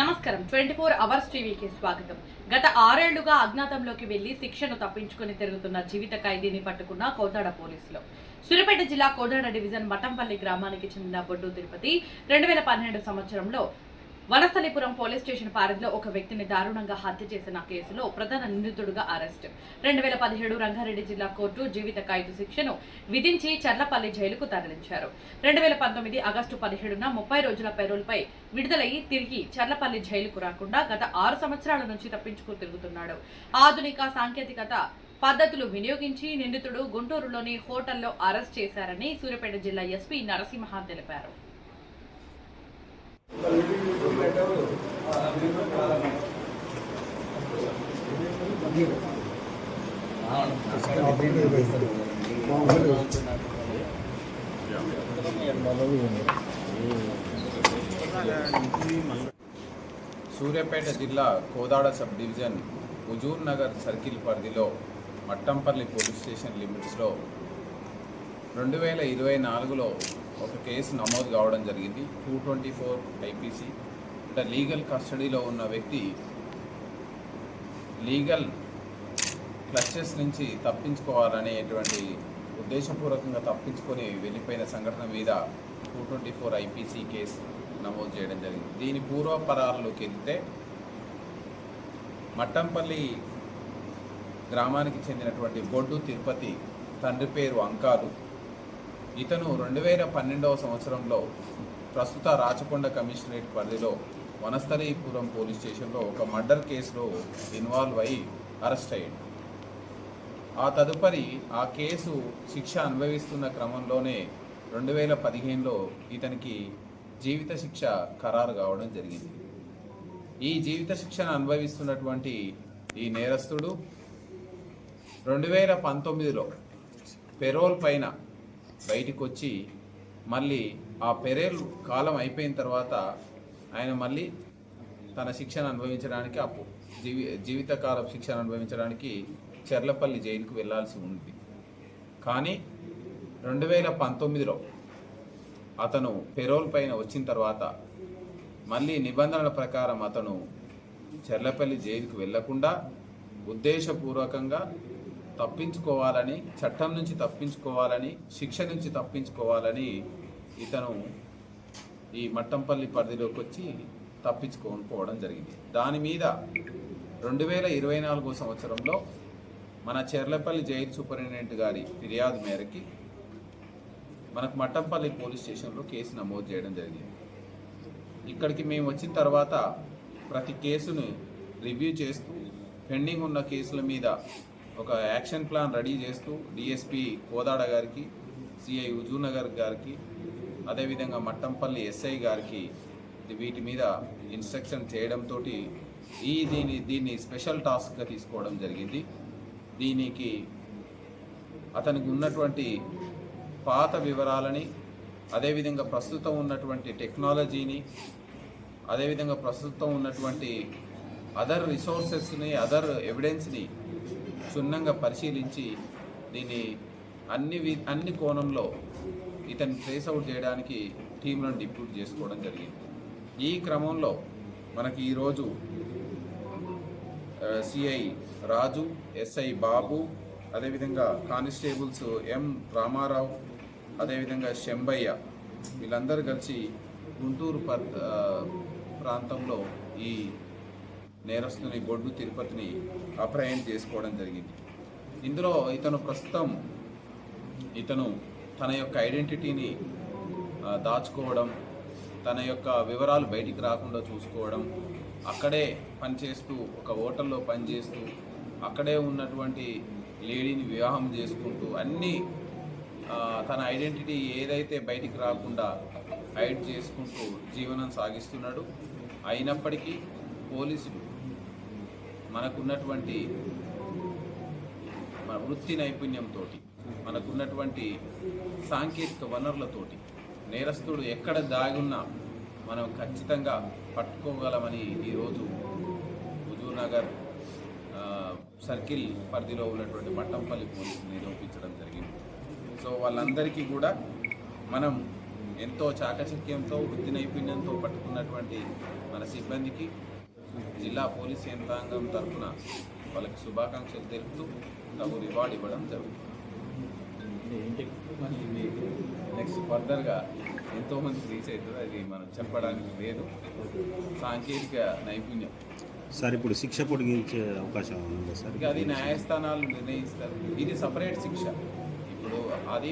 నమస్కారం. Twenty four hours టీవీకి స్వాగతం. గత ఆరేళ్ళుగా అజ్ఞాతంలోకి వెళ్ళి శిక్షను తప్పించుకుని తిరుగుతున్న జీవిత ఖైదీని పట్టుకున్న కోదాడ పోలీసులు. సూర్యాపేట జిల్లా కోదాడ డివిజన్ మఠంపల్లి గ్రామానికి చెందిన బొడ్డు తిరుపతి రెండు వేల పన్నెండు సంవత్సరంలో వనస్థలిపురం పోలీస్ స్టేషన్ పరిధిలో ఒక వ్యక్తిని దారుణంగా హత్య చేసిన కేసులో ప్రధాన నిందితుడుగా అరెస్ట్. రెండు వేల పదిహేడు రంగారెడ్డి జిల్లా కోర్టు జీవిత ఖైదు శిక్షను విధించి చర్లపల్లి జైలుకు తరలించారు. రెండు వేల పంతొమ్మిది ఆగస్టు పదిహేడున ముప్పై రోజుల పెరోల్పై విడుదలయ్యి తిరిగి చర్లపల్లి జైలుకు రాకుండా గత ఆరు సంవత్సరాల నుంచి తప్పించుకు తిరుగుతున్నాడు. ఆధునిక సాంకేతికత పద్ధతులు వినియోగించి నిందితుడు గుంటూరులోని హోటల్లో అరెస్ట్ చేశారని సూర్యాపేట జిల్లా ఎస్పీ నరసింహ తెలిపారు. సూర్యాపేట జిల్లా Kodad sub division Huzurnagar circle పరిధిలో మట్టంపల్లి పోలీస్ స్టేషన్ లిమిట్స్లో రెండు వేల ఇరవై నాలుగులో ఒక కేసు నమోదు కావడం జరిగింది. Two twenty four IPC. అంటే లీగల్ కస్టడీలో ఉన్న వ్యక్తి లీగల్ క్లచెస్ నుంచి తప్పించుకోవాలనేటువంటి ఉద్దేశపూర్వకంగా తప్పించుకొని వెళ్ళిపోయిన సంఘటన మీద two twenty four IPC case నమోదు చేయడం జరిగింది. దీని పూర్వపరాల్లోకి వెళ్తే మట్టంపల్లి గ్రామానికి చెందినటువంటి బొడ్డు తిరుపతి తండ్రి పేరు అంకాలు. ఇతను రెండు వేల పన్నెండవ సంవత్సరంలో ప్రస్తుత రాచకొండ కమిషనరేట్ పరిధిలో వనస్థలీపురం పోలీస్ స్టేషన్లో ఒక మర్డర్ కేసులో ఇన్వాల్వ్ అయి అరెస్ట్ అయ్యాడు. ఆ తదుపరి ఆ కేసు శిక్ష అనుభవిస్తున్న క్రమంలోనే రెండు వేల పదిహేనులో ఇతనికి జీవిత శిక్ష ఖరారు కావడం జరిగింది. ఈ జీవిత శిక్షను అనుభవిస్తున్నటువంటి ఈ నేరస్తుడు రెండు వేల పంతొమ్మిదిలో పెరోల్ పైన బయటికి వచ్చి మళ్ళీ ఆ పెరేల్ కాలం అయిపోయిన తర్వాత ఆయన మళ్ళీ తన శిక్షను అనుభవించడానికి అప్పు జీవి జీవితకాల శిక్షను అనుభవించడానికి చెర్లపల్లి జైలుకు వెళ్ళాల్సి ఉంది. కానీ రెండు వేల పంతొమ్మిదిలో అతను పెరోల్ పైన వచ్చిన తర్వాత మళ్ళీ నిబంధనల ప్రకారం అతను చెర్లపల్లి జైలుకు వెళ్ళకుండా ఉద్దేశపూర్వకంగా తప్పించుకోవాలని చట్టం నుంచి తప్పించుకోవాలని శిక్ష నుంచి తప్పించుకోవాలని ఇతను ఈ మట్టంపల్లి పరిధిలోకి వచ్చి తప్పించుకొని పోవడం జరిగింది. దాని మీద రెండు వేల ఇరవై నాలుగో సంవత్సరంలో మన చెర్లపల్లి జైలు సూపరింటెండెంట్ గారి ఫిర్యాదు మేరకి మనకు మట్టంపల్లి పోలీస్ స్టేషన్లో కేసు నమోదు చేయడం జరిగింది. ఇక్కడికి మేము వచ్చిన తర్వాత ప్రతి కేసును రివ్యూ చేస్తూ పెండింగ్ ఉన్న కేసుల మీద ఒక యాక్షన్ ప్లాన్ రెడీ చేస్తూ డిఎస్పి కోదాడ గారికి సిఐ హుజూర్నగర్ గారికి అదేవిధంగా మట్టంపల్లి ఎస్ఐ గారికి వీటి మీద ఇన్స్ట్రక్షన్ చేయడంతో ఈ దీని దీన్ని స్పెషల్ టాస్క్గా తీసుకోవడం జరిగింది. దీనికి అతనికి ఉన్నటువంటి పాత వివరాలని అదేవిధంగా ప్రస్తుతం ఉన్నటువంటి టెక్నాలజీని అదేవిధంగా ప్రస్తుతం ఉన్నటువంటి అదర్ రిసోర్సెస్ని అదర్ ఎవిడెన్స్ని క్షుణ్ణంగా పరిశీలించి దీన్ని అన్ని వి- అన్ని కోణంలో ఇతన్ని ట్రేస్ అవుట్ చేయడానికి టీంలను డిప్యూట్ చేసుకోవడం జరిగింది. ఈ క్రమంలో మనకి ఈరోజు సిఐ రాజు ఎస్ఐ బాబు అదేవిధంగా కానిస్టేబుల్స్ ఎం రామారావు అదేవిధంగా శంబయ్య వీళ్ళందరూ కలిసి గుంటూరు పర్ ప్రాంతంలో ఈ నేరస్తుని బొడ్డు తిరుపతిని అప్రహెండ్ చేసుకోవడం జరిగింది. ఇందులో ఇతను ప్రస్తుతం ఇతను తన యొక్క ఐడెంటిటీని దాచుకోవడం తన యొక్క వివరాలు బయటికి రాకుండా చూసుకోవడం అక్కడే పనిచేస్తూ ఒక హోటల్లో పనిచేస్తూ అక్కడే ఉన్నటువంటి లేడీని వివాహం చేసుకుంటూ అన్నీ తన ఐడెంటిటీ ఏదైతే బయటికి రాకుండా హైడ్ చేసుకుంటూ జీవనం సాగిస్తున్నాడు. అయినప్పటికీ పోలీసులు మనకున్నటువంటి మన వృత్తి నైపుణ్యంతో మనకున్నటువంటి సాంకేతిక వనరులతోటి నేరస్తుడు ఎక్కడ దాగున్నా మనం ఖచ్చితంగా పట్టుకోగలమని ఈరోజు హుజూర్ నగర్ సర్కిల్ పరిధిలో ఉన్నటువంటి మట్టంపల్లి పోలీసులు నిరూపించడం జరిగింది. సో వాళ్ళందరికీ కూడా మనం ఎంతో చాకచక్యంతో వృత్తి నైపుణ్యంతో పట్టుకున్నటువంటి మన సిబ్బందికి జిల్లా పోలీస్ యంత్రాంగం తరఫున వాళ్ళకి శుభాకాంక్షలు తెలుపుతూ తగు రివార్డ్ ఇవ్వడం జరుగుతుంది. మీకు నెక్స్ట్ ఫర్దర్గా ఎంతోమంది రీచ్ అవుతుంది అది మనం చెప్పడానికి లేదు. సాంకేతిక నైపుణ్యం. సార్ ఇప్పుడు శిక్ష పొడిగించే అవకాశం ఉందా సార్? అది న్యాయస్థానాలు నిర్ణయిస్తారు. ఇది సపరేట్ శిక్ష. ఇప్పుడు అది